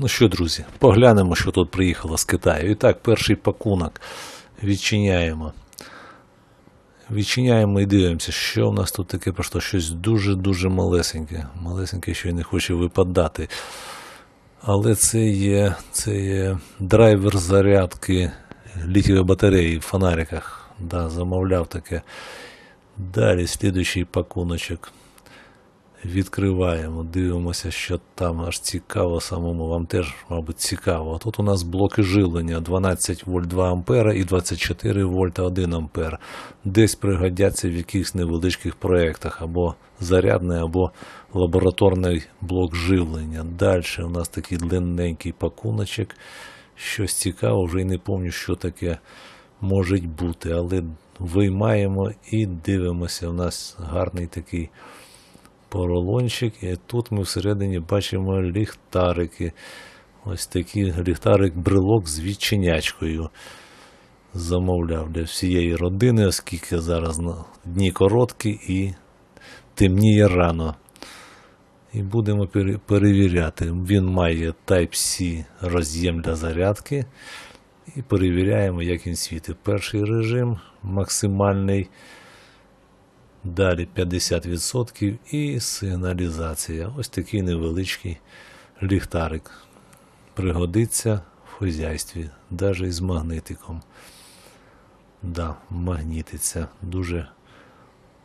Ну що, друзі, поглянемо, що тут приїхало з Китаю. І так, перший пакунок відчиняємо. Відчиняємо і дивимося, що в нас тут таке пройшло. Щось дуже-дуже малесеньке. Малесеньке, що й не хоче випадати. Але це є, це є драйвер зарядки літієвої батареї в фонариках. Да, замовляв таке. Далі слідуючий пакуночок. Відкриваємо, дивимося, що там аж цікаво самому. Вам теж, мабуть, цікаво. Тут у нас блоки живлення 12 вольт 2 ампера і 24 вольта 1 ампер. Десь пригодяться в якихось невеличких проєктах або зарядний, або лабораторний блок живлення. Далі у нас такий длинненький пакуночок. Щось цікаве, вже й не пам'ятаю, що таке може бути, але виймаємо і дивимося. У нас гарний такий поролончик, і тут ми всередині бачимо ліхтарики. Ось такий ліхтарик-брелок з відчинячкою. Замовляв для всієї родини, оскільки зараз дні короткі і темніє рано. І будемо перевіряти. Він має Type-C роз'єм для зарядки. І перевіряємо, як він світить. Перший режим максимальний. Далі 50% і сигналізація. Ось такий невеличкий ліхтарик. Пригодиться в хозяйстві, навіть із магнитиком. Да, магнітиться. Дуже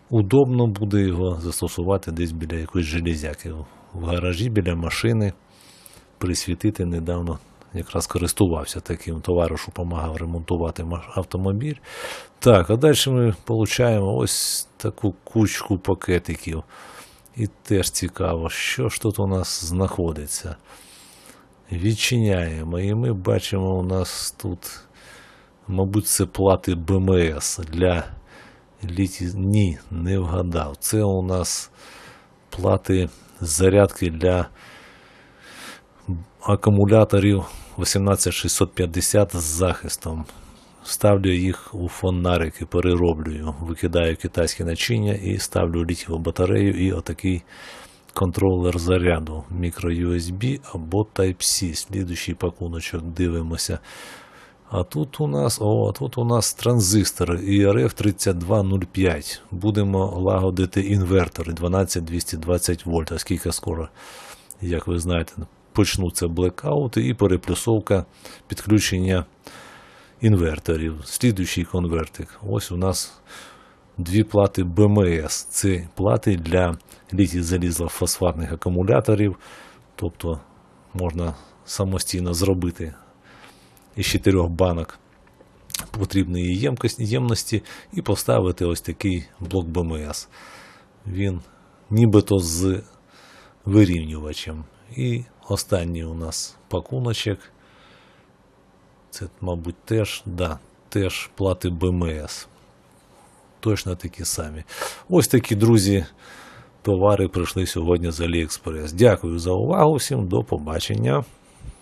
удобно буде його застосувати десь біля якоїсь железяки. В гаражі біля машини присвітити недавно якраз користувався таким товаришу, допомагав ремонтувати автомобіль. Так, а далі ми отримуємо ось таку кучку пакетиків. І теж цікаво, що ж тут у нас знаходиться. Відчиняємо, і ми бачимо, у нас тут, мабуть, це плати БМС для літі. Ні, не вгадав. Це у нас плати зарядки для акумуляторів 18650 з захистом. Ставлю їх у фонарики, перероблюю, викидаю китайське начиння і ставлю літіву батарею і отакий контролер заряду мікро-USB або Type-C. Слідуючий пакуночок дивимося. А тут у нас, о, тут у нас транзистор IRF 3205. Будемо лагодити інвертори 12220 вольт, оскільки скоро, як ви знаєте, почнуться блекаути і переплюсовка підключення інверторів. Слідуючий конвертик. Ось у нас дві плати БМС. Це плати для літій залізла фосфатних акумуляторів. Тобто можна самостійно зробити із чотирьох банок потрібної ємності і поставити ось такий блок БМС. Він нібито з вирівнювачем. І останній у нас пакуночок. Це, мабуть, теж, да, теж плати БМС. Точно такі самі. Ось такі, друзі, товари прийшли сьогодні з Аліекспрес. Дякую за увагу всім, до побачення.